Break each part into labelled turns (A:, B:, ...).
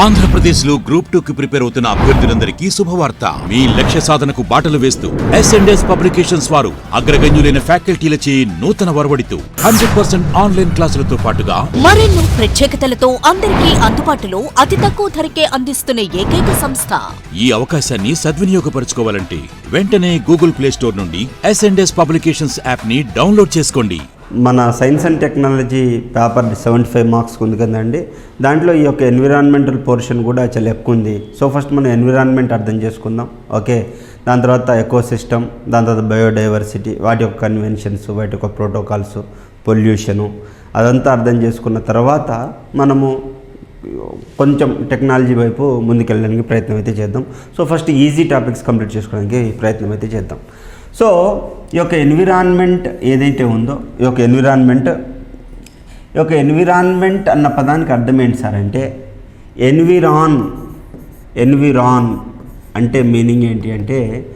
A: ఆంధ్రప్రదేశ్లో group two కి prepare అవుతున్న అభ్యర్థులందరికీ శుభవార్త. మీ లక్ష్య సాధనకు బాటలు వేస్తూ ఎస్ఎండ్ఎస్ పబ్లికేషన్స్ వారు అగ్రగణ్యులైన ఫ్యాకల్టీలచే నూతన వరవడితో హండ్రెడ్ పర్సెంట్ ఆన్లైన్ క్లాసులతో పాటుగా
B: మరెన్నో ప్రత్యేకతలతో అందరికీ అందుబాటులో అతి తక్కువ ధరకే అందిస్తున్న ఏకైక సంస్థ.
A: ఈ అవకాశాన్ని సద్వినియోగపరచుకోవాలంటే వెంటనే గూగుల్ ప్లే స్టోర్ నుండి ఎస్ఎండ్ఎస్ పబ్లికేషన్స్ యాప్ని డౌన్లోడ్ చేసుకోండి.
C: మన science and technology paper seventy five marks ఉంది కదండి. దాంట్లో ఈ యొక్క ఎన్విరాన్మెంటల్ పోర్షన్ కూడా చాలా ఎక్కువ ఉంది. సో ఫస్ట్ మనం ఎన్విరాన్మెంట్ అర్థం చేసుకుందాం. ఓకే. దాని తర్వాత ఎకో సిస్టమ్ దాని తర్వాత బయోడైవర్సిటీ వాటి యొక్క కన్వెన్షన్స్ వాటి యొక్క ప్రోటోకాల్స్ పొల్యూషను అదంతా అర్థం చేసుకున్న తర్వాత మనము కొంచెం టెక్నాలజీ వైపు ముందుకెళ్ళడానికి ప్రయత్నం అయితే చేద్దాం. So first easy topics complete చేసుకోవడానికి ప్రయత్నం అయితే చేద్దాం. సో ఈ యొక్క ఎన్విరాన్మెంట్ ఏదైతే ఉందో ఈ యొక్క ఎన్విరాన్మెంట్ ఈ యొక్క ఎన్విరాన్మెంట్ అన్న పదానికి అర్థం ఏంటి సార్ అంటే ఎన్విరాన్ ఎన్విరాన్ అంటే మీనింగ్ ఏంటి అంటే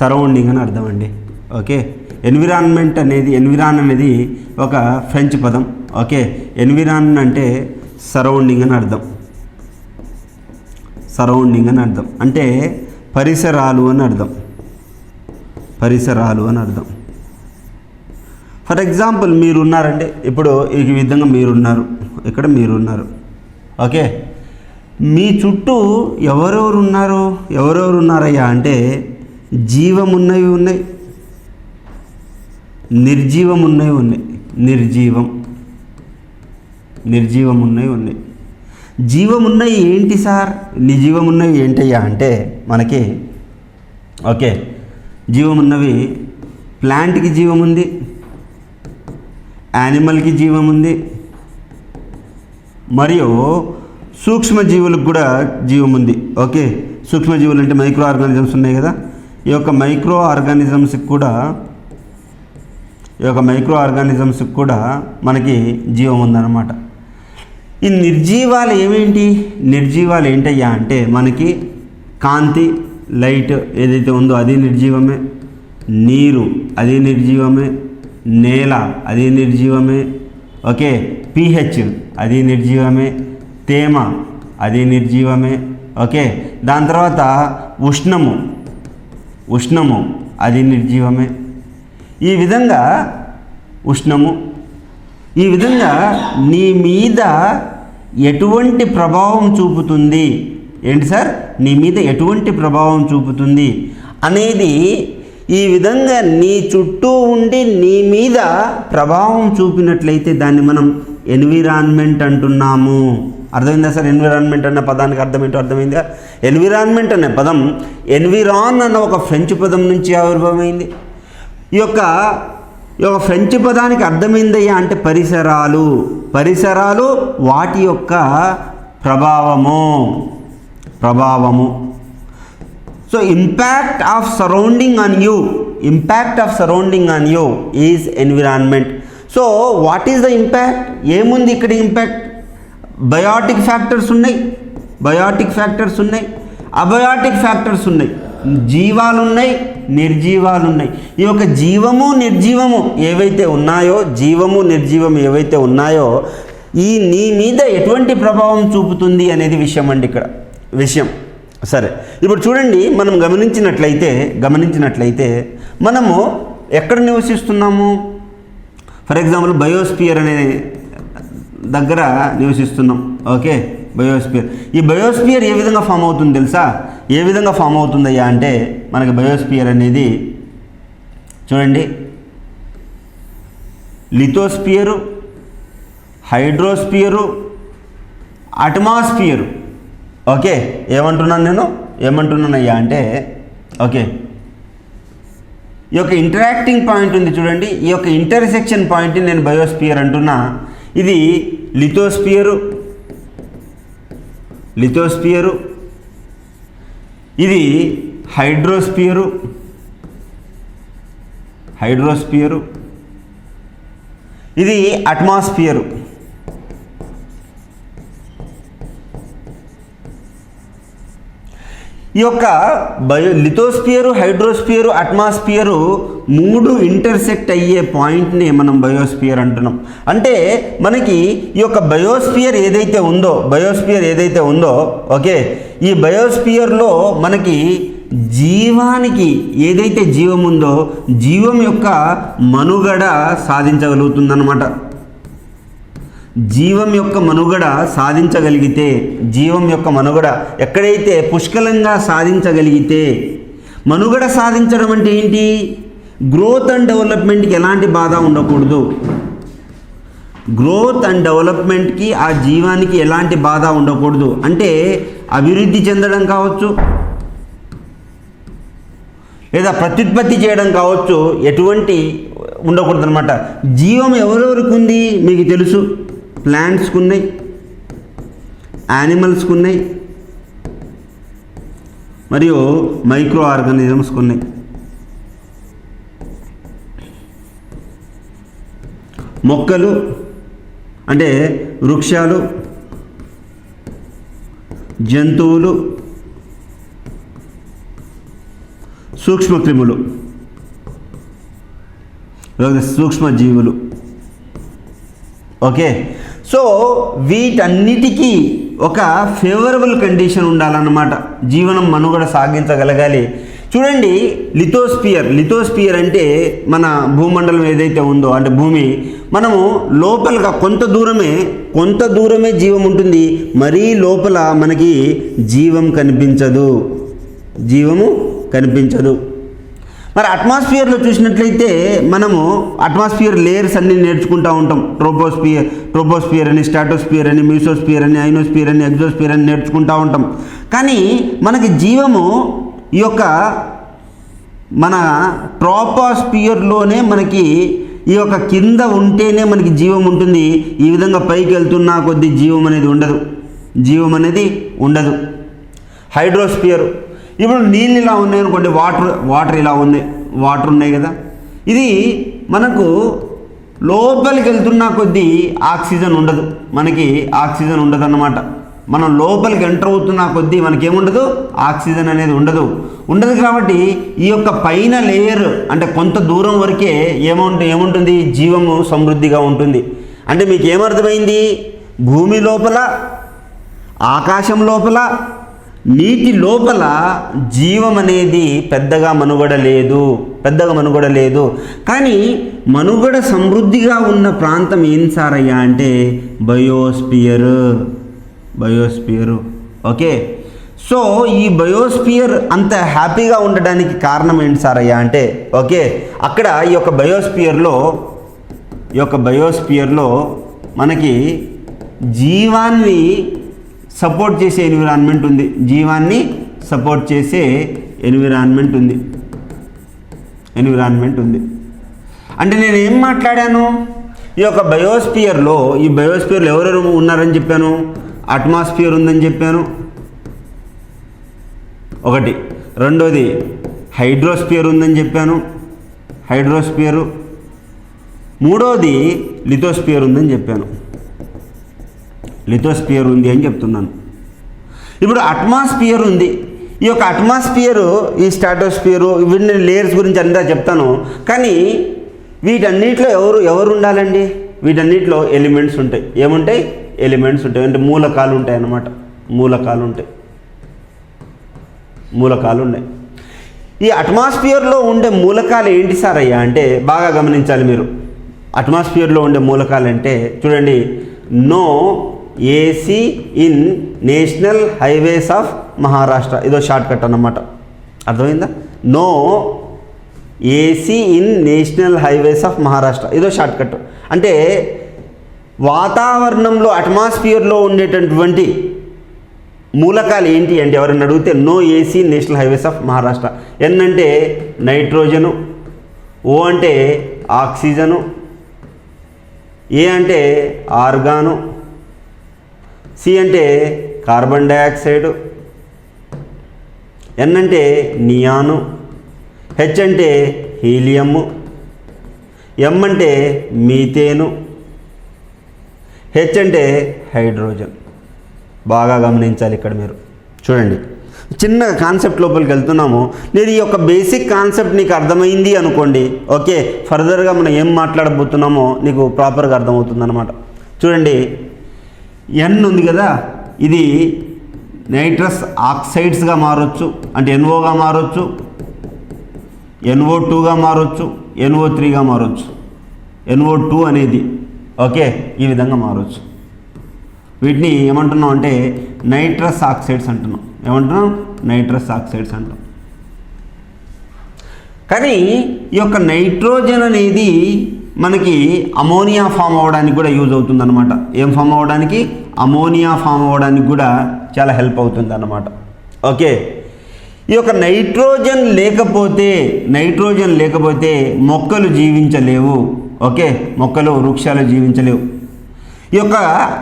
C: సరౌండింగ్ అని అర్థం అండి. ఓకే? ఎన్విరాన్మెంట్ అనేది ఎన్విరాన్ అనేది ఒక ఫ్రెంచ్ పదం. ఓకే? ఎన్విరాన్ అంటే సరౌండింగ్ అని అర్థం. సరౌండింగ్ అని అర్థం. అంటే పరిసరాలు అని అర్థం. పరిసరాలు అని అర్థం. ఫర్ ఎగ్జాంపుల్ మీరు ఇప్పుడు ఈ విధంగా మీరున్నారు. ఇక్కడ మీరున్నారు. ఓకే? మీ చుట్టూ ఎవరెవరు ఉన్నారు ఎవరెవరు ఉన్నారయ్యా అంటే జీవం ఉన్నవి ఉన్నాయి. నిర్జీవం ఉన్నవి ఉన్నాయి. నిర్జీవం. నిర్జీవం ఉన్నవి ఉన్నాయి. జీవం ఉన్నవి ఏంటి సార్? నిజీవమున్నవి ఉన్నవి ఏంటయ్యా అంటే మనకి ఓకే? జీవం ఉన్నవి. ప్లాంట్కి జీవం ఉంది. యానిమల్కి జీవం ఉంది. మరియు సూక్ష్మజీవులకు కూడా జీవం ఉంది. ఓకే? సూక్ష్మజీవులు అంటే మైక్రో ఆర్గానిజమ్స్ ఉన్నాయి కదా? ఈ యొక్క మైక్రో ఆర్గానిజమ్స్కి కూడా ఈ యొక్క మైక్రో ఆర్గానిజమ్స్కి కూడా మనకి జీవం ఉందన్నమాట. ఈ నిర్జీవాలు ఏమేంటి? నిర్జీవాలు ఏంటయ్యా అంటే మనకి కాంతి లైట్ ఏదైతే ఉందో అది నిర్జీవమే నీరు అది నిర్జీవమే నేల అది నిర్జీవమే ఓకే పిహెచ్ అది నిర్జీవమే తేమ అది నిర్జీవమే ఓకే. దాని తర్వాత ఉష్ణము ఉష్ణము అది నిర్జీవమే. ఈ విధంగా ఉష్ణము ఈ విధంగా నీ మీద ఎటువంటి ప్రభావం చూపుతుంది? ఏంటి సార్? నీ మీద ఎటువంటి ప్రభావం చూపుతుంది? అనేది ఈ విధంగా నీ చుట్టూ ఉండి నీ మీద ప్రభావం చూపినట్లయితే దాన్ని మనం ఎన్విరాన్మెంట్ అంటున్నాము. అర్థమైందా సార్? ఎన్విరాన్మెంట్ అన్న పదానికి అర్థం ఏంటో అర్థమైందా? ఎన్విరాన్మెంట్ అనే పదం ఎన్విరాన్ అన్న ఒక ఫ్రెంచ్ పదం నుంచి ఆవిర్భవమైంది. ఈ యొక్క ఈ యొక్క ఫ్రెంచ్ పదానికి అర్థమైందయ్యా అంటే పరిసరాలు. పరిసరాలు వాటి యొక్క ప్రభావము. ప్రభావము. So impact of surrounding on you impact of surrounding on you is environment so what is the impact ఏముంది ఇక్కడ ఇంపాక్ట్ బయాటిక్ ఫ్యాక్టర్స్ ఉన్నాయి. బయాటిక్ ఫ్యాక్టర్స్ ఉన్నాయి. అబయోటిక్ ఫ్యాక్టర్స్ ఉన్నాయి. జీవాలు ఉన్నాయి నిర్జీవాలు ఉన్నాయి. ఈ యొక్క జీవము నిర్జీవము ఏవైతే ఉన్నాయో జీవము నిర్జీవం ఏవైతే ఉన్నాయో ఈ నీ మీద ఎటువంటి ప్రభావం చూపుతుంది అనేది విషయం అండి ఇక్కడ. విషయం. సరే ఇప్పుడు చూడండి మనం గమనించినట్లయితే గమనించినట్లయితే మనము ఎక్కడ నివసిస్తున్నాము? ఫర్ ఎగ్జాంపుల్ బయోస్పియర్ అనే దగ్గర నివసిస్తున్నాం. ఓకే? బయోస్పియర్. ఈ బయోస్పియర్ ఏ విధంగా ఫామ్ అవుతుంది తెలుసా? ఏ విధంగా ఫామ్ అవుతుందయ్యా అంటే మనకి బయోస్పియర్ అనేది చూడండి. లిథోస్పియరు హైడ్రోస్పియరు అటమాస్పియరు. ఓకే ఏమంటున్నాను నేను? ఏమంటున్నానయ్యా అంటే ఓకే. ఈ యొక్క ఇంటరాక్టింగ్ పాయింట్ ఉంది చూడండి. ఈ యొక్క ఇంటర్సెక్షన్ పాయింట్ని నేను బయోస్పియర్ అంటున్నా. ఇది లిథోస్పియరు లిథోస్పియరు ఇది హైడ్రోస్పియరు హైడ్రోస్పియరు ఇది అట్మాస్ఫియరు ఈ యొక్క బయో లిథోస్పియరు హైడ్రోస్పియరు అట్మాస్ఫియరు మూడు ఇంటర్సెక్ట్ అయ్యే పాయింట్ని మనం బయోస్పియర్ అంటున్నాం. అంటే మనకి ఈ యొక్క బయోస్పియర్ ఏదైతే ఉందో బయోస్పియర్ ఏదైతే ఉందో ఓకే ఈ బయోస్పియర్లో మనకి జీవానికి ఏదైతే జీవం ఉందో జీవం యొక్క మనుగడ సాధించగలుగుతుందన్నమాట. జీవం యొక్క మనుగడ సాధించగలిగితే జీవం యొక్క మనుగడ ఎక్కడైతే పుష్కలంగా సాధించగలిగితే మనుగడ సాధించడం అంటే ఏంటి? గ్రోత్ అండ్ డెవలప్మెంట్కి ఎలాంటి బాధ ఉండకూడదు. గ్రోత్ అండ్ డెవలప్మెంట్కి ఆ జీవానికి ఎలాంటి బాధ ఉండకూడదు. అంటే అభివృద్ధి చెందడం కావచ్చు లేదా ప్రత్యుత్పత్తి చేయడం కావచ్చు ఎటువంటి ఉండకూడదు అనమాట జీవం ఎవరెవరికి ఉంది? మీకు తెలుసు. ప్లాంట్స్కి ఉన్నాయి యానిమల్స్కి ఉన్నాయి మరియు మైక్రో ఆర్గానిజమ్స్కి ఉన్నాయి మొక్కలు అంటే వృక్షాలు జంతువులు సూక్ష్మక్రిములు లేదా సూక్ష్మజీవులు. ఓకే? సో వీటన్నిటికీ ఒక ఫేవరబుల్ కండిషన్ ఉండాలన్నమాట. జీవనం మనుగడ సాగించగలగాలి. చూడండి లిథోస్పియర్. లిథోస్పియర్ అంటే మన భూమండలం ఏదైతే ఉందో అంటే భూమి మనము లోపలగా కొంత దూరమే కొంత దూరమే జీవం ఉంటుంది. మరీ లోపల మనకి జీవం కనిపించదు. జీవము కనిపించదు. మరి అట్మాస్ఫియర్లో చూసినట్లయితే మనము అట్మాస్ఫియర్ లేయర్స్ అన్ని నేర్చుకుంటూ ఉంటాం. ట్రోపోస్ఫియర్ ట్రోపోస్ఫియర్ అని స్టాటోస్ఫియర్ అని మ్యూసోస్ఫియర్ అని ఐనోస్ఫియర్ అని ఎగ్జోస్ఫియర్ అని నేర్చుకుంటూ ఉంటాం. కానీ మనకి జీవము ఈ యొక్క మన ట్రోపోస్ఫియర్లోనే మనకి ఈ యొక్క కింద ఉంటేనే మనకి జీవం ఉంటుంది. ఈ విధంగా పైకి వెళ్తున్నా కొద్ది జీవం అనేది ఉండదు. జీవం అనేది ఉండదు. హైడ్రోస్ఫియర్ ఇప్పుడు నీళ్ళు ఇలా ఉన్నాయి అనుకోండి వాటర్ వాటర్ ఇలా ఉన్నాయి వాటర్ ఉన్నాయి కదా. ఇది మనకు లోపలికి వెళ్తున్న కొద్దీ ఆక్సిజన్ ఉండదు. మనకి ఆక్సిజన్ ఉండదు అన్నమాట మనం లోపలికి ఎంటర్ అవుతున్న కొద్దీ మనకేముండదు? ఆక్సిజన్ అనేది ఉండదు. ఉండదు కాబట్టి ఈ యొక్క పైన లేయర్ అంటే కొంత దూరం వరకే ఏముంటు ఏముంటుంది? జీవము సమృద్ధిగా ఉంటుంది. అంటే మీకు ఏమర్థమైంది భూమి లోపల ఆకాశం లోపల నీటి లోపల జీవం అనేది పెద్దగా మనుగడ లేదు పెద్దగా మనుగడ లేదు కానీ మనుగడ సమృద్ధిగా ఉన్న ప్రాంతం ఏం సారయ్యా అంటే బయోస్పియర్. బయోస్పియరు. ఓకే? సో ఈ బయోస్పియర్ అంత హ్యాపీగా ఉండడానికి కారణం ఏంటి సారయ్యా అంటే ఓకే? అక్కడ ఈ యొక్క బయోస్పియర్లో ఈ యొక్క బయోస్పియర్లో మనకి జీవాన్ని సపోర్ట్ చేసే ఎన్విరాన్మెంట్ ఉంది. జీవాన్ని సపోర్ట్ చేసే ఎన్విరాన్మెంట్ ఉంది. ఎన్విరాన్మెంట్ ఉంది. అంటే నేను ఏం మాట్లాడాను? ఈ యొక్క బయోస్పియర్లో ఈ బయోస్పియర్లో ఎవరెవరు ఉన్నారని చెప్పాను? అట్మాస్ఫియర్ ఉందని చెప్పాను. ఒకటి. రెండోది హైడ్రోస్పియర్ ఉందని చెప్పాను. హైడ్రోస్పియరు. మూడోది లిథోస్పియర్ ఉందని చెప్పాను. లిథోస్పియర్ ఉంది అని చెప్తున్నాను. ఇప్పుడు అట్మాస్ఫియర్ ఉంది. ఈ యొక్క అట్మాస్ఫియరు ఈ స్టాటోస్ఫియరు వీటిని లేయర్స్ గురించి అంతా చెప్తాను. కానీ వీటన్నిటిలో ఎవరు ఎవరు ఉండాలండి? వీటన్నిటిలో ఎలిమెంట్స్ ఉంటాయి. ఏముంటాయి? ఎలిమెంట్స్ ఉంటాయి. అంటే మూలకాలు ఉంటాయి అన్నమాట. మూలకాలు ఉంటాయి. మూలకాలు ఉన్నాయి. ఈ అట్మాస్ఫియర్లో ఉండే మూలకాలు ఏంటి సార్ అయ్యా? అంటే బాగా గమనించాలి మీరు. అట్మాస్ఫియర్లో ఉండే మూలకాలు అంటే చూడండి no AC in national highways of Maharashtra ఇదో షార్ట్ కట్ అన్నమాట. అర్థమైందా? No AC in national highways of Maharashtra ఇదో షార్ట్ కట్ అంటే వాతావరణంలో అట్మాస్ఫియర్లో ఉండేటటువంటి మూలకాలు ఏంటి అంటే ఎవరైనా అడిగితే no AC national highways of Maharashtra N అంటే నైట్రోజను ఓ అంటే ఆక్సిజను ఏ అంటే ఆర్గాను సి అంటే కార్బన్ డయాక్సైడు ఎన్ అంటే నియాను హెచ్ అంటే హీలియము ఎం అంటే మీథేను హెచ్ అంటే హైడ్రోజన్ బాగా గమనించాలి ఇక్కడ మీరు. చూడండి. చిన్న కాన్సెప్ట్ లోపలికి వెళ్తున్నాము. నేను ఈ యొక్క బేసిక్ కాన్సెప్ట్ నీకు అర్థమైంది అనుకోండి. ఓకే ఫర్దర్గా మనం ఏం మాట్లాడబోతున్నామో నీకు ప్రాపర్గా అర్థమవుతుందన్నమాట. చూడండి. ఎన్ ఉంది కదా ఇది నైట్రస్ ఆక్సైడ్స్గా మారొచ్చు అంటే ఎన్ఓగా మారొచ్చు ఎన్ఓ టూగా మారొచ్చు ఎన్ఓ త్రీగా మారొచ్చు. ఎన్ఓ టూ అనేది ఓకే ఈ విధంగా మారొచ్చు. వీటిని ఏమంటున్నాం అంటే నైట్రస్ ఆక్సైడ్స్ అంటున్నాం. ఏమంటున్నాం? నైట్రస్ ఆక్సైడ్స్ అంటాం కానీ ఈ యొక్క నైట్రోజన్ అనేది మనకి అమోనియా ఫామ్ అవ్వడానికి కూడా యూజ్ అవుతుంది అనమాట ఏం ఫామ్ అవ్వడానికి? అమోనియా ఫామ్ అవ్వడానికి కూడా చాలా హెల్ప్ అవుతుంది ఓకే. ఈ యొక్క నైట్రోజన్ లేకపోతే నైట్రోజన్ లేకపోతే మొక్కలు జీవించలేవు. ఓకే. మొక్కలు వృక్షాలు జీవించలేవు. ఈ యొక్క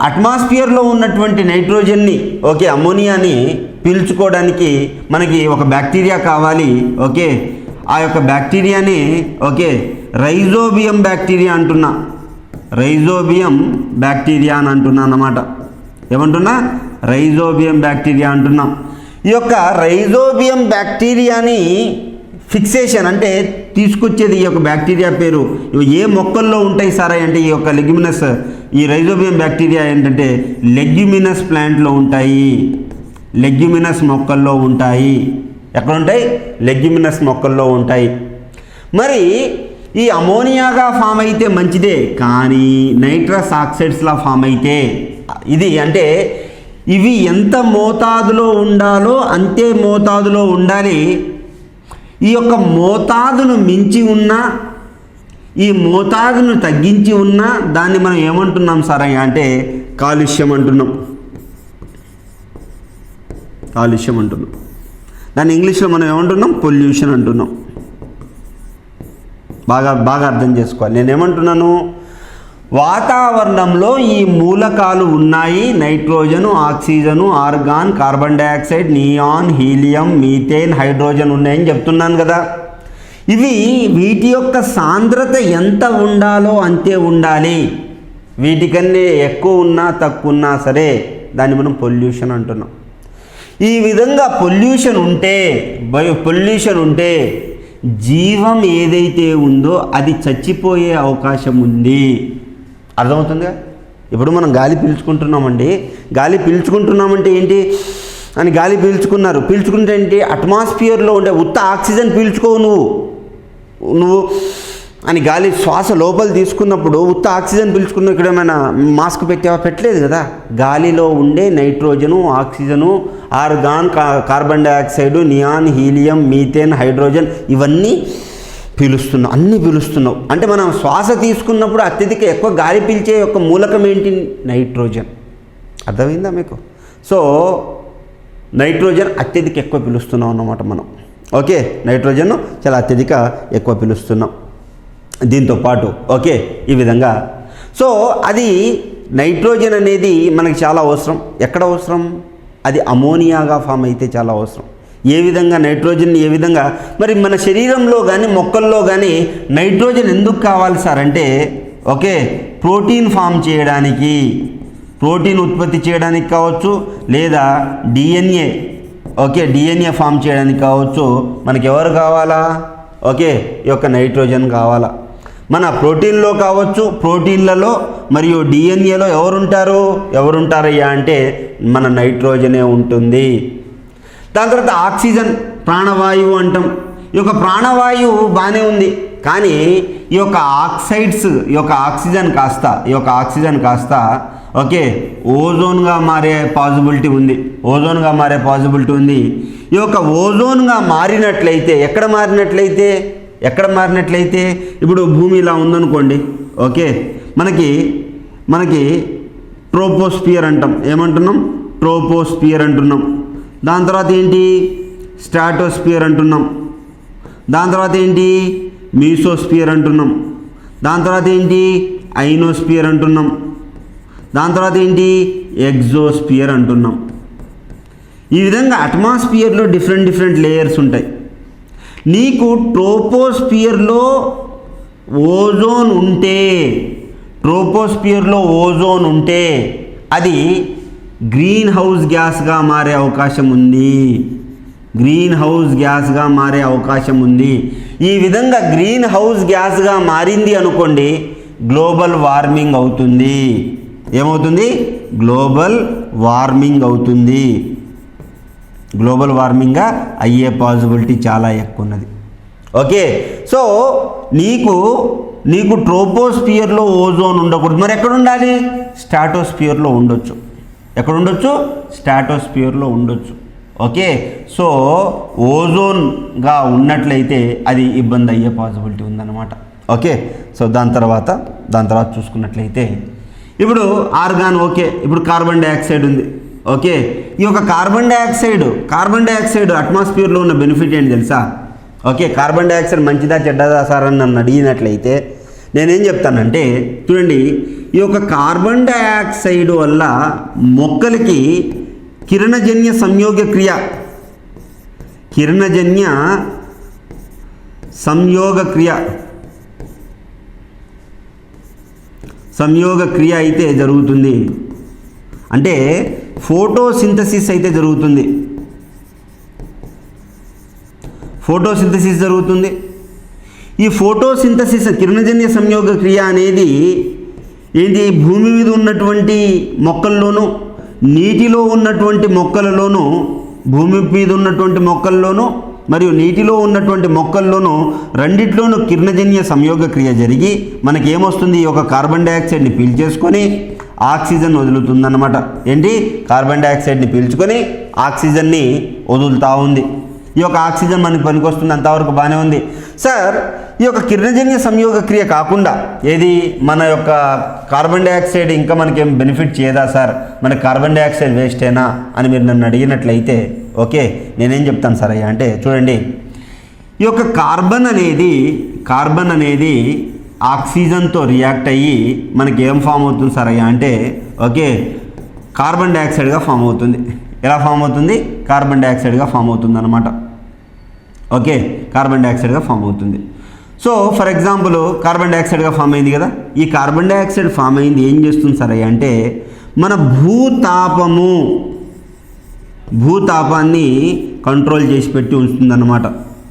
C: అట్మాస్ఫియర్లో ఉన్నటువంటి నైట్రోజన్ని ఓకే అమోనియాని పీల్చుకోవడానికి మనకి ఒక బ్యాక్టీరియా కావాలి. ఓకే. ఆ యొక్క బ్యాక్టీరియాని ఓకే రైజోబియం బ్యాక్టీరియా అంటున్నా. రైజోబియం బ్యాక్టీరియా అని అంటున్నా అన్నమాట. ఏమంటున్నా? రైజోబియం బ్యాక్టీరియా అంటున్నాం. ఈ యొక్క రైజోబియం బ్యాక్టీరియాని ఫిక్సేషన్ అంటే తీసుకొచ్చేది ఈ యొక్క బ్యాక్టీరియా పేరు. ఇవి ఏ మొక్కల్లో ఉంటాయి సారా అంటే ఈ యొక్క లెగ్యుమినస్? ఈ రైజోబియం బ్యాక్టీరియా ఏంటంటే లెగ్యుమినస్ ప్లాంట్లో ఉంటాయి. లెగ్యుమినస్ మొక్కల్లో ఉంటాయి. ఎక్కడ ఉంటాయి లెగ్యుమినస్ మొక్కల్లో ఉంటాయి. మరి ఈ అమోనియాగా ఫామ్ అయితే మంచిదే కానీ నైట్రస్ ఆక్సైడ్స్లా ఫామ్ అయితే ఇది అంటే ఇవి ఎంత మోతాదులో ఉండాలో అంతే మోతాదులో ఉండాలి. ఈ యొక్క మోతాదును మించి ఉన్నా ఈ మోతాదును తగ్గించి ఉన్నా దాన్ని మనం ఏమంటున్నాం సార్ అంటే కాలుష్యం అంటున్నాం. కాలుష్యం అంటున్నాం. దాన్ని ఇంగ్లీష్లో మనం ఏమంటున్నాం? పొల్యూషన్ అంటున్నాం. బాగా బాగా అర్థం చేసుకోవాలి. నేను ఏమంటున్నాను వాతావరణంలో ఈ మూలకాలు ఉన్నాయి. Nitrogen oxygen argon carbon dioxide neon helium methane hydrogen ఉన్నాయని చెప్తున్నాను కదా. ఇవి వీటి యొక్క సాంద్రత ఎంత ఉండాలో అంతే ఉండాలి. వీటికన్నా ఎక్కువ ఉన్నా తక్కువ ఉన్నా సరే దాన్ని మనం పొల్యూషన్ అంటున్నాం. ఈ విధంగా పొల్యూషన్ ఉంటే బయో పొల్యూషన్ ఉంటే జీవం ఏదైతే ఉందో అది చచ్చిపోయే అవకాశం ఉంది. అర్థమవుతుందిగా? ఇప్పుడు మనం గాలి పీల్చుకుంటున్నామండి. గాలి పీల్చుకుంటున్నామంటే ఏంటి? అని గాలి పీల్చుకున్నారు. పీల్చుకుంటే ఏంటి? అట్మాస్ఫియర్లో ఉండే ఉత్త ఆక్సిజన్ పీల్చుకోవు నువ్వు. నువ్వు అని గాలి శ్వాస లోపల తీసుకున్నప్పుడు ఉత్త ఆక్సిజన్ పీల్చుకున్న ఇక్కడ ఏమైనా మాస్క్ పెట్టావా? పెట్టలేదు కదా. గాలిలో ఉండే నైట్రోజను ఆక్సిజను ఆర్గాన్ కా- carbon dioxide neon helium methane hydrogen ఇవన్నీ పీలుస్తున్నావు అన్నీ పీలుస్తున్నావు. అంటే మనం శ్వాస తీసుకున్నప్పుడు అత్యధిక ఎక్కువ గాలి పీల్చే యొక్క మూలకం ఏంటి? నైట్రోజన్. అర్థమైందా మీకు? సో నైట్రోజన్ అత్యధిక ఎక్కువ పిలుస్తున్నాం అన్నమాట మనం. ఓకే? నైట్రోజన్ చాలా అత్యధిక ఎక్కువ పిలుస్తున్నాం. దీంతో పాటు ఓకే ఈ విధంగా. సో అది నైట్రోజన్ అనేది మనకి చాలా అవసరం. ఎక్కడ అవసరం? అది అమోనియాగా ఫామ్ అయితే చాలా అవసరం. ఏ విధంగా నైట్రోజన్ ఏ విధంగా? మరి మన శరీరంలో కానీ మొక్కల్లో కానీ నైట్రోజన్ ఎందుకు కావాలి సార్ అంటే ఓకే ప్రోటీన్ ఫామ్ చేయడానికి ప్రోటీన్ ఉత్పత్తి చేయడానికి కావచ్చు లేదా డిఎన్ఏ ఓకే డిఎన్ఏ ఫామ్ చేయడానికి కావచ్చు మనకి ఎవరు కావాలా? ఓకే ఈ యొక్క నైట్రోజన్ కావాలా? మన ప్రోటీన్లో కావచ్చు ప్రోటీన్లలో మరియు డిఎన్ఏలో ఎవరుంటారు? ఎవరుంటారయ్యా అంటే మన నైట్రోజనే ఉంటుంది. దాని తర్వాత ఆక్సిజన్ ప్రాణవాయువు అంటాం. ఈ యొక్క ప్రాణవాయువు బాగానే ఉంది. కానీ ఈ యొక్క ఆక్సైడ్స్ ఈ యొక్క ఆక్సిజన్ కాస్త ఈ యొక్క ఆక్సిజన్ కాస్త ఓకే ఓజోన్గా మారే పాసిబిలిటీ ఉంది. ఓజోన్గా మారే పాసిబిలిటీ ఉంది. ఈ యొక్క ఓజోన్గా మారినట్లయితే ఎక్కడ మారినట్లయితే? ఎక్కడ మారినట్లయితే ఇప్పుడు భూమి ఇలా ఉందనుకోండి ఓకే? మనకి మనకి ట్రోపోస్పియర్ అంటాం. ఏమంటున్నాం? ట్రోపోస్పియర్ అంటున్నాం. దాని తర్వాత ఏంటి? స్ట్రాటోస్పియర్ అంటున్నాం. దాని తర్వాత ఏంటి? మీసోస్పియర్ అంటున్నాం. దాని తర్వాత ఏంటి? ఐనోస్పియర్ అంటున్నాం. దాని తర్వాత ఏంటి? ఎగ్జోస్పియర్ అంటున్నాం. ఈ విధంగా అట్మాస్ఫియర్లో డిఫరెంట్ డిఫరెంట్ లేయర్స్ ఉంటాయి. నీకు ట్రోపోస్పియర్లో ఓజోన్ ఉంటే ట్రోపోస్పియర్లో ఓజోన్ ఉంటే అది గ్రీన్ హౌస్ గ్యాస్గా మారే అవకాశం ఉంది. గ్రీన్ హౌస్ గ్యాస్గా మారే అవకాశం ఉంది. ఈ విధంగా గ్రీన్ హౌస్ గ్యాస్గా మారింది అనుకోండి గ్లోబల్ వార్మింగ్ అవుతుంది. ఏమవుతుంది? గ్లోబల్ వార్మింగ్ అవుతుంది. గ్లోబల్ వార్మింగ్గా అయ్యే పాసిబిలిటీ చాలా ఎక్కువ ఉన్నది ఓకే? సో నీకు నీకు ట్రోపోస్పియర్లో ఓజోన్ ఉండకూడదు. మరి ఎక్కడ ఉండాలి స్టాటోస్పియర్లో ఉండొచ్చు. ఎక్కడ ఉండొచ్చు స్టాటోస్పియర్లో ఉండొచ్చు. ఓకే? సో ఓజోన్గా ఉన్నట్లయితే అది ఇబ్బంది అయ్యే పాసిబిలిటీ ఉందన్నమాట. ఓకే? సో దాని తర్వాత దాని తర్వాత చూసుకున్నట్లయితే ఇప్పుడు ఆర్గాన్ ఓకే. ఇప్పుడు కార్బన్ డైఆక్సైడ్ ఉంది. ఓకే? ఈ యొక్క కార్బన్ డైఆక్సైడ్ కార్బన్ డైఆక్సైడ్ అట్మాస్ఫియర్లో ఉన్న బెనిఫిట్ ఏంటి తెలుసా? ఓకే కార్బన్ డైఆక్సైడ్ మంచిదా చెడ్డదా సార్ అని నన్ను అడిగినట్లయితే నేనేం చెప్తానంటే చూడండి ఈ యొక్క కార్బన్ డైఆక్సైడ్ వల్ల మొక్కలకి కిరణజన్య సంయోగ క్రియ కిరణజన్య సంయోగ క్రియ సంయోగ క్రియ అయితే జరుగుతుంది. అంటే ఫోటోసింథసిస్ అయితే జరుగుతుంది. ఫోటోసింథసిస్ జరుగుతుంది. ఈ ఫోటోసింథసిస్ కిరణజన్య సంయోగ క్రియ అనేది ఏంటి భూమి మీద ఉన్నటువంటి మొక్కల్లోనూ నీటిలో ఉన్నటువంటి మొక్కలలోనూ భూమి మీద ఉన్నటువంటి మొక్కల్లోనూ మరియు నీటిలో ఉన్నటువంటి మొక్కల్లోనూ రెండిట్లోనూ కిరణజన్య సంయోగ క్రియ జరిగి మనకి ఏమొస్తుంది ఈ యొక్క కార్బన్ డైఆక్సైడ్ని పీల్చేసుకొని ఆక్సిజన్ వదులుతుందన్నమాట. ఏంటి? కార్బన్ డైఆక్సైడ్ని పీల్చుకొని ఆక్సిజన్ని వదులుతూ ఉంది. ఈ యొక్క ఆక్సిజన్ మనకి పనికొస్తుంది అంతవరకు బాగానే ఉంది. సార్ ఈ యొక్క కిరణజన్య సంయోగ క్రియ కాకుండా ఏది? మన యొక్క కార్బన్ డైఆక్సైడ్ ఇంకా మనకి ఏం బెనిఫిట్ చేయదా సార్? మన కార్బన్ డైఆక్సైడ్ వేస్టేనా అని మీరు నన్ను అడిగినట్లయితే ఓకే నేనేం చెప్తాను సార్ అయ్యా? అంటే చూడండి ఈ యొక్క కార్బన్ అనేది కార్బన్ అనేది ఆక్సిజన్తో రియాక్ట్ అయ్యి మనకి ఏం ఫామ్ అవుతుంది సార్ అయ్యా? అంటే ఓకే కార్బన్ డైఆక్సైడ్గా ఫామ్ అవుతుంది. ఎలా ఫామ్ అవుతుంది? కార్బన్ డైఆక్సైడ్గా ఫామ్ అవుతుంది అనమాట ఓకే కార్బన్ డైఆక్సైడ్గా ఫామ్ అవుతుంది. సో ఫర్ ఎగ్జాంపుల్ కార్బన్ డైఆక్సైడ్గా ఫామ్ అయింది కదా? ఈ కార్బన్ డైఆక్సైడ్ ఫామ్ అయింది ఏం చేస్తుంది సార్ అయ్యా? అంటే మన భూతాపము భూతాపాన్ని కంట్రోల్ చేసి పెట్టి ఉంచుతుందన్నమాట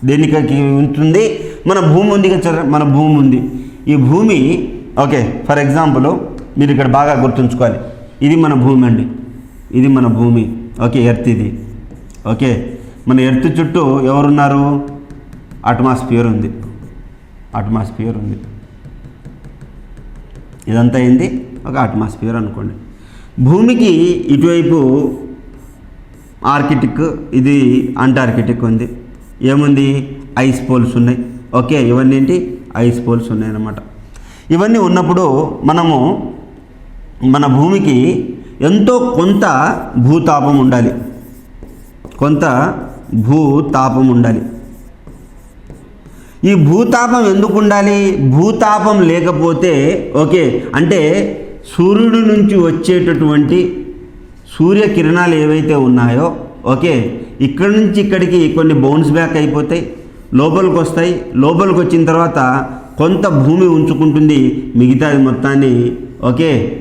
C: దేనికి ఉంటుంది? మన భూమి ఉంది కదా మన భూమి ఉంది ఈ భూమి ఓకే ఫర్ ఎగ్జాంపుల్ మీరు ఇక్కడ బాగా గుర్తుంచుకోవాలి. ఇది మన భూమి అండి. ఇది మన భూమి. ఓకే ఎర్త్ ఇది. ఓకే మన ఎర్త్ చుట్టూ ఎవరున్నారు? అట్మాస్ఫియర్ ఉంది. అట్మాస్ఫియర్ ఉంది. ఇదంతా ఏంది? ఒక అట్మాస్ఫియర్ అనుకోండి. భూమికి ఇటువైపు ఆర్కిటిక్ ఇది అంటార్కిటిక్ ఉంది. ఏముంది? ఐస్ పోల్స్ ఉన్నాయి. ఓకే ఇవన్నీ ఏంటి? ఐస్ పోల్స్ ఉన్నాయి అన్నమాట ఇవన్నీ ఉన్నప్పుడు మనము మన భూమికి ఎంతో కొంత భూతాపం ఉండాలి. కొంత భూతాపం ఉండాలి. ఈ భూతాపం ఎందుకు ఉండాలి? భూతాపం లేకపోతే ఓకే అంటే సూర్యుడి నుంచి వచ్చేటటువంటి సూర్యకిరణాలు ఏవైతే ఉన్నాయో ఓకే ఇక్కడ నుంచి ఇక్కడికి కొన్ని బౌన్స్ బ్యాక్ అయిపోతాయి. లోపలికి వస్తాయి లోపలికి వచ్చిన తర్వాత కొంత భూమి ఉంచుకుంటుంది. మిగతాది మొత్తాన్ని ఓకే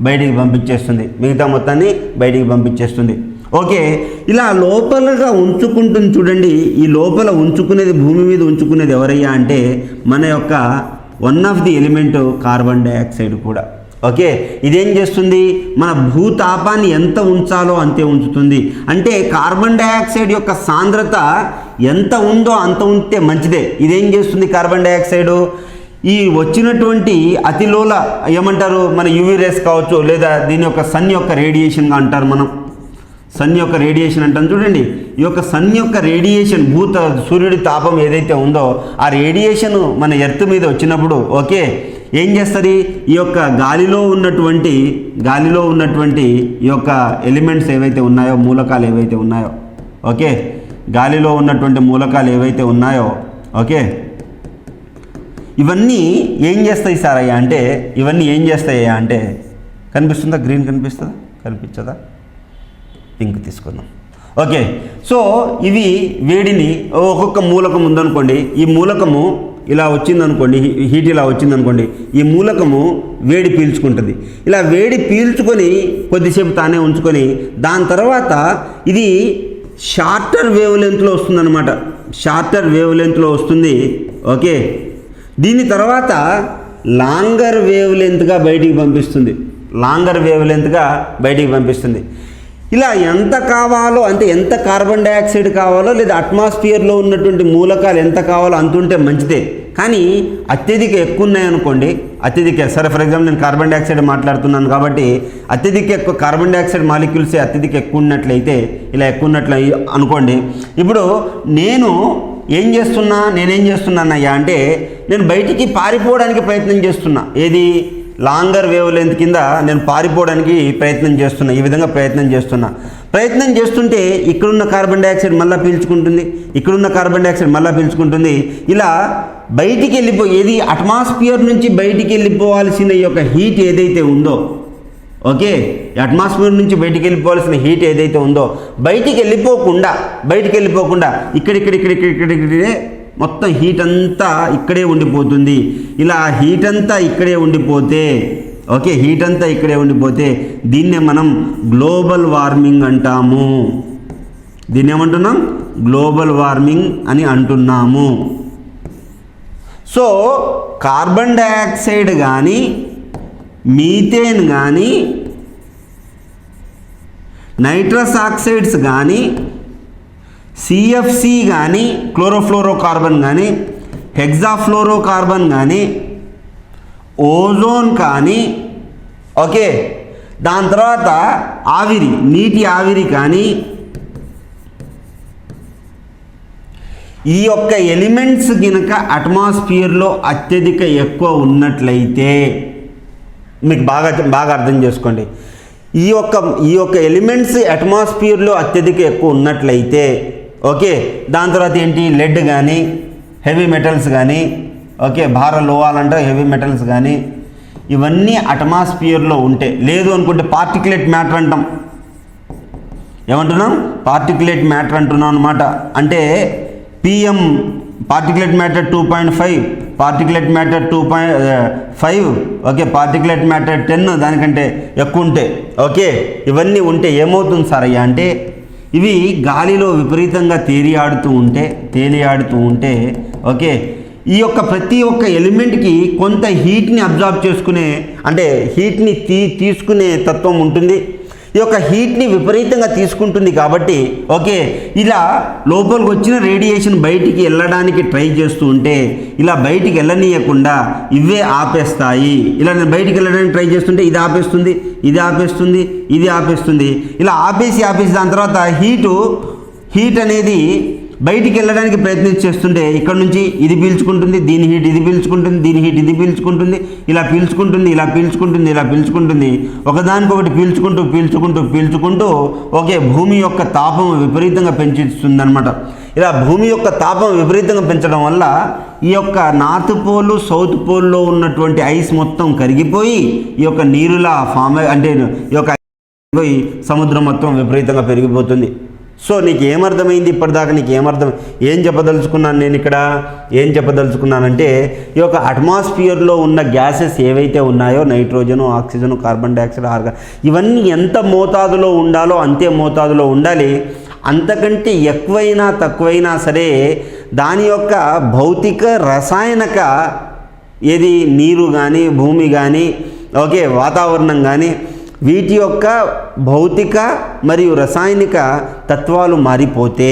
C: బయటికి పంపించేస్తుంది. మిగతా మొత్తాన్ని బయటికి పంపించేస్తుంది. ఓకే ఇలా లోపలగా ఉంచుకుంటుంది చూడండి. ఈ లోపల ఉంచుకునేది భూమి మీద ఉంచుకునేది ఎవరయ్యా అంటే మన యొక్క one of the element carbon dioxide కూడా. ఓకే ఇదేం చేస్తుంది? మన భూతాపాన్ని ఎంత ఉంచాలో అంతే ఉంచుతుంది. అంటే కార్బన్ డైఆక్సైడ్ యొక్క సాంద్రత ఎంత ఉందో అంత ఉంటే మంచిదే. ఇదేం చేస్తుంది కార్బన్ డైఆక్సైడ్? ఈ వచ్చినటువంటి అతిలోల ఏమంటారు? మన యూవీ రేస్ కావచ్చు లేదా దీని యొక్క సన్ యొక్క రేడియేషన్గా అంటారు మనం. సన్ యొక్క రేడియేషన్ అంటాం. చూడండి ఈ యొక్క సన్ యొక్క రేడియేషన్ భూత సూర్యుడి తాపం ఏదైతే ఉందో ఆ రేడియేషన్ మన ఎర్త్ మీద వచ్చినప్పుడు ఓకే ఏం చేస్తుంది? ఈ యొక్క గాలిలో ఉన్నటువంటి గాలిలో ఉన్నటువంటి ఈ యొక్క ఎలిమెంట్స్ ఏవైతే ఉన్నాయో మూలకాలు ఏవైతే ఉన్నాయో ఓకే గాలిలో ఉన్నటువంటి మూలకాలు ఏవైతే ఉన్నాయో ఓకే? ఇవన్నీ ఏం చేస్తాయి సార్ అయ్యా అంటే ఇవన్నీ ఏం చేస్తాయ్యా అంటే కనిపిస్తుందా? గ్రీన్ కనిపిస్తుందా? కనిపించదా? పింక్ తీసుకుందాం. ఓకే. సో ఇవి వేడిని ఒక్కొక్క మూలకం ఉందనుకోండి ఈ మూలకము ఇలా వచ్చిందనుకోండి హీట్ ఇలా వచ్చిందనుకోండి ఈ మూలకము వేడి పీల్చుకుంటుంది. ఇలా వేడి పీల్చుకొని కొద్దిసేపు తానే ఉంచుకొని దాని తర్వాత ఇది షార్టర్ వేవ్ లెంత్లో వస్తుందన్నమాట. షార్టర్ వేవ్ లెంత్లో వస్తుంది. ఓకే. దీని తర్వాత లాంగర్ వేవ్ లెంత్గా బయటికి పంపిస్తుంది. లాంగర్ వేవ్ లెంత్గా బయటికి పంపిస్తుంది. ఇలా ఎంత కావాలో అంటే ఎంత కార్బన్ డైఆక్సైడ్ కావాలో లేదా అట్మాస్ఫియర్లో ఉన్నటువంటి మూలకాలు ఎంత కావాలో అంత ఉంటే మంచిదే. కానీ అత్యధిక ఎక్కువ ఉన్నాయనుకోండి అత్యధిక సరే ఫర్ ఎగ్జాంపుల్ నేను కార్బన్ డైఆక్సైడ్ మాట్లాడుతున్నాను కాబట్టి అత్యధిక ఎక్కువ కార్బన్ డైఆక్సైడ్ మాలిక్యూల్స్ అత్యధిక ఎక్కువ ఉన్నట్లయితే ఇలా ఎక్కువ ఉన్నట్లు అనుకోండి ఇప్పుడు నేను ఏం చేస్తున్నా నేనేం చేస్తున్నానయ్యా అంటే నేను బయటికి పారిపోవడానికి ప్రయత్నం చేస్తున్నా. ఏది? లాంగర్ వేవ్ లెంత్ కింద నేను పారిపోవడానికి ప్రయత్నం చేస్తున్నా ఈ విధంగా ప్రయత్నం చేస్తున్నా. ప్రయత్నం చేస్తుంటే ఇక్కడున్న కార్బన్ డైఆక్సైడ్ మళ్ళీ పీల్చుకుంటుంది ఇక్కడున్న కార్బన్ డైఆక్సైడ్ మళ్ళీ పీల్చుకుంటుంది ఇలా బయటికి వెళ్ళిపోయేది అట్మాస్ఫియర్ నుంచి బయటికి వెళ్ళిపోవాల్సిన ఈ యొక్క హీట్ ఏదైతే ఉందో ఓకే? అట్మాస్ఫియర్ నుంచి బయటికి వెళ్ళిపోవాల్సిన హీట్ ఏదైతే ఉందో బయటికి వెళ్ళిపోకుండా బయటికి వెళ్ళిపోకుండా ఇక్కడిక్కడ ఇక్కడ ఇక్కడ ఇక్కడ ఇక్కడే మొత్తం హీట్ అంతా ఇక్కడే ఉండిపోతుంది ఇలా హీట్ అంతా ఇక్కడే ఉండిపోతే ఓకే హీట్ అంతా ఇక్కడే ఉండిపోతే దీన్నే మనం గ్లోబల్ వార్మింగ్ అంటాము దీన్ని ఏమంటున్నాం గ్లోబల్ వార్మింగ్ అని అంటున్నాము సో కార్బన్ డయాక్సైడ్ కానీ మీథేన్ కానీ నైట్రస్ ఆక్సైడ్స్ కానీ సిఎఫ్సి కానీ క్లోరోఫ్లోరో కార్బన్ కానీ హెగ్జాఫ్లోరోకార్బన్ కానీ ఓజోన్ కానీ ఓకే. దాని తర్వాత ఆవిరి నీటి ఆవిరి కానీ ఈ యొక్క ఎలిమెంట్స్ గినక అట్మాస్ఫియర్లో అత్యధిక ఎక్కువ ఉన్నట్లయితే మీకు బాగా బాగా అర్థం చేసుకోండి. ఈ యొక్క ఈ యొక్క ఎలిమెంట్స్ అట్మాస్ఫియర్లో అత్యధిక ఎక్కువ ఉన్నట్లయితే ఓకే దాని తర్వాత ఏంటి? లెడ్ కానీ హెవీ మెటల్స్ కానీ ఓకే భార లోహాలంటే హెవీ మెటల్స్ కానీ ఇవన్నీ అట్మాస్ఫియర్లో ఉంటే లేదు అనుకుంటే పార్టికులేట్ మ్యాటర్ అంటాం. ఏమంటున్నాం? పార్టికులేట్ మ్యాటర్ అంటున్నాం అనమాట అంటే PM particulate matter two point five particulate matter two point five okay particulate matter ten దానికంటే ఎక్కువ ఉంటే ఓకే ఇవన్నీ ఉంటే ఏమవుతుంది సార్ అయ్యా అంటే ఇవి గాలిలో విపరీతంగా తేలియాడుతూ ఉంటే తేలియాడుతూ ఉంటే ఓకే ఈ యొక్క ప్రతి ఒక్క ఎలిమెంట్కి కొంత హీట్ని అబ్జార్బ్ చేసుకునే అంటే హీట్ని తీ తీసుకునే తత్వం ఉంటుంది. ఈ యొక్క హీట్ని విపరీతంగా తీసుకుంటుంది కాబట్టి ఓకే ఇలా లోపలికి వచ్చిన రేడియేషన్ బయటికి వెళ్ళడానికి ట్రై చేస్తూ ఉంటే ఇలా బయటికి వెళ్ళనీయకుండా ఇవే ఆపేస్తాయి. ఇలా నేను బయటికి వెళ్ళడానికి ట్రై చేస్తుంటే ఇది ఆపేస్తుంది ఇది ఆపేస్తుంది ఇది ఆపేస్తుంది. ఇలా ఆపేసి ఆపేసి దాని తర్వాత హీటు హీట్ అనేది బయటికి వెళ్ళడానికి ప్రయత్నం చేస్తుంటే ఇక్కడ నుంచి ఇది పీల్చుకుంటుంది దీని హీట్ ఇది పీల్చుకుంటుంది దీని హీట్ ఇది పీల్చుకుంటుంది ఇలా పీల్చుకుంటుంది ఇలా పీల్చుకుంటుంది ఇలా పీల్చుకుంటుంది. ఒకదానికొకటి పీల్చుకుంటూ పీల్చుకుంటూ పీల్చుకుంటూ ఓకే భూమి యొక్క తాపం విపరీతంగా పెంచుతుంది అనమాట ఇలా భూమి యొక్క తాపం విపరీతంగా పెంచడం వల్ల ఈ యొక్క నార్త్ పోల్ సౌత్ పోల్లో ఉన్నటువంటి ఐస్ మొత్తం కరిగిపోయి ఈ యొక్క నీరులా ఫామ్ అంటే ఈ యొక్క పోయి సముద్రం మొత్తం విపరీతంగా పెరిగిపోతుంది. సో నీకు ఏమర్థమైంది ఇప్పటిదాకా నీకు ఏమర్థం ఏం చెప్పదలుచుకున్నాను నేను ఇక్కడ? ఏం చెప్పదలుచుకున్నానంటే ఈ యొక్క అట్మాస్ఫియర్లో ఉన్న గ్యాసెస్ ఏవైతే ఉన్నాయో నైట్రోజను ఆక్సిజను కార్బన్ డైఆక్సైడ్ ఆర్గా ఇవన్నీ ఎంత మోతాదులో ఉండాలో అంతే మోతాదులో ఉండాలి. అంతకంటే ఎక్కువైనా తక్కువైనా సరే దాని యొక్క భౌతిక రసాయనక ఏది? నీరు కానీ భూమి కానీ ఓకే వాతావరణం కానీ వీటి యొక్క భౌతిక మరియు రసాయనిక తత్వాలు మారిపోతే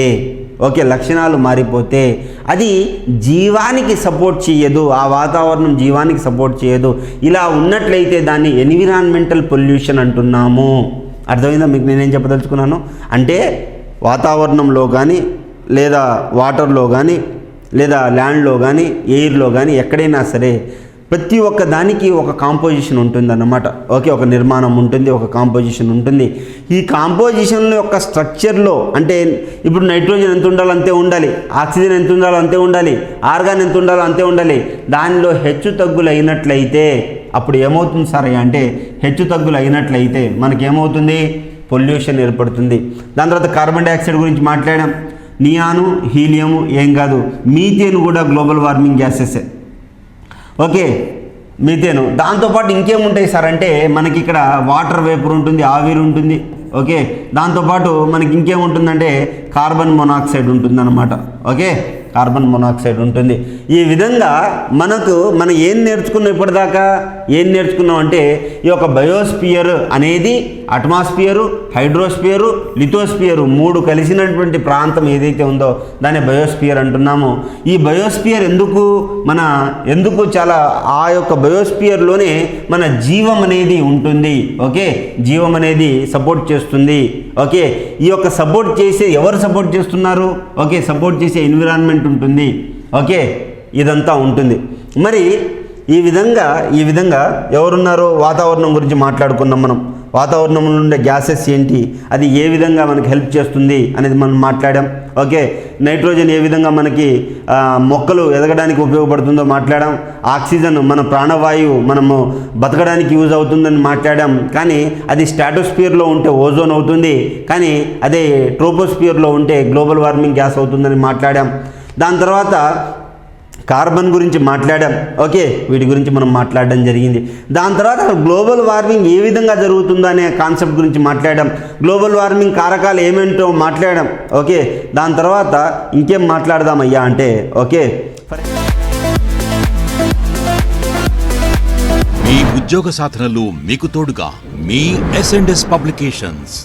C: ఓకే లక్షణాలు మారిపోతే అది జీవానికి సపోర్ట్ చేయదు ఆ వాతావరణం జీవానికి సపోర్ట్ చేయదు. ఇలా ఉన్నట్లయితే దాన్ని ఎన్విరాన్మెంటల్ పొల్యూషన్ అంటున్నాము. అర్థమైందా? మీకు నేనేం చెప్పదలుచుకున్నాను? అంటే వాతావరణంలో కానీ లేదా వాటర్లో కానీ లేదా ల్యాండ్లో కానీ ఎయిర్లో కానీ ఎక్కడైనా సరే ప్రతి ఒక్క దానికి ఒక కాంపోజిషన్ ఉంటుందన్నమాట. ఓకే ఒక నిర్మాణం ఉంటుంది ఒక కాంపోజిషన్ ఉంటుంది. ఈ కాంపోజిషన్ యొక్క స్ట్రక్చర్లో అంటే ఇప్పుడు నైట్రోజన్ ఎంత ఉండాలో అంతే ఉండాలి ఆక్సిజన్ ఎంత ఉండాలో అంతే ఉండాలి ఆర్గాన్ ఎంత ఉండాలో అంతే ఉండాలి. దానిలో హెచ్చు తగ్గులు అయినట్లయితే అప్పుడు ఏమవుతుంది సార్ అంటే హెచ్చు తగ్గులు అయినట్లయితే మనకేమవుతుంది? పొల్యూషన్ ఏర్పడుతుంది. దాని తర్వాత కార్బన్ డైఆక్సైడ్ గురించి మాట్లాడాం. నియాను హీలియము ఏం కాదు మీథేన్ కూడా గ్లోబల్ వార్మింగ్ గ్యాసెసే ఓకే మీథేను. దాంతోపాటు ఇంకేముంటాయి సార్? అంటే మనకి ఇక్కడ వాటర్ వేపర్ ఉంటుంది ఆవిరి ఉంటుంది ఓకే? దాంతోపాటు మనకి ఇంకేముంటుందంటే కార్బన్ మొనాక్సైడ్ ఉంటుందన్నమాట ఓకే? కార్బన్ మొనాక్సైడ్ ఉంటుంది. ఈ విధంగా మనకు మనం ఏం నేర్చుకున్నాం ఇప్పటిదాకా? ఏం నేర్చుకున్నాం అంటే ఈ యొక్క బయోస్పియర్ అనేది అట్మాస్ఫియరు హైడ్రోస్పియరు లిథోస్పియరు మూడు కలిసినటువంటి ప్రాంతం ఏదైతే ఉందో దాన్ని బయోస్పియర్ అంటున్నాము. ఈ బయోస్పియర్ ఎందుకు మన ఎందుకు చాలా ఆ యొక్క బయోస్పియర్లోనే మన జీవం అనేది ఉంటుంది. ఓకే? జీవం అనేది సపోర్ట్ చేస్తుంది. ఓకే? ఈ యొక్క సపోర్ట్ చేసే ఎవరు సపోర్ట్ చేస్తున్నారు? ఓకే? సపోర్ట్ చేసే ఎన్విరాన్మెంట్ ఉంటుంది. ఓకే? ఇదంతా ఉంటుంది. మరి ఈ విధంగా ఈ విధంగా ఎవరున్నారో వాతావరణం గురించి మాట్లాడుకున్నాం మనం. వాతావరణంలో ఉండే గ్యాసెస్ ఏంటి? అది ఏ విధంగా మనకి హెల్ప్ చేస్తుంది అనేది మనం మాట్లాడాం. ఓకే నైట్రోజన్ ఏ విధంగా మనకి మొక్కలు ఎదగడానికి ఉపయోగపడుతుందో మాట్లాడాం. ఆక్సిజన్ మన ప్రాణవాయువు మనము బతకడానికి యూజ్ అవుతుందని మాట్లాడాం. కానీ అది స్టాటోస్పియర్లో ఉంటే ఓజోన్ అవుతుంది. కానీ అదే ట్రోపోస్పియర్లో ఉంటే గ్లోబల్ వార్మింగ్ గ్యాస్ అవుతుందని మాట్లాడాం. దాని తర్వాత కార్బన్ గురించి మాట్లాడాం. ఓకే వీటి గురించి మనం మాట్లాడడం జరిగింది. దాని తర్వాత గ్లోబల్ వార్మింగ్ ఏ విధంగా జరుగుతుందో అనే కాన్సెప్ట్ గురించి మాట్లాడాం. గ్లోబల్ వార్మింగ్ కారకాలు ఏమేంటో మాట్లాడాం. ఓకే దాని తర్వాత ఇంకేం మాట్లాడదాం అయ్యా అంటే ఓకే.
A: మీ ఉద్యోగ సాధనలు మీకు తోడుగా మీ ఎస్ అండ్ ఎస్ పబ్లికేషన్స్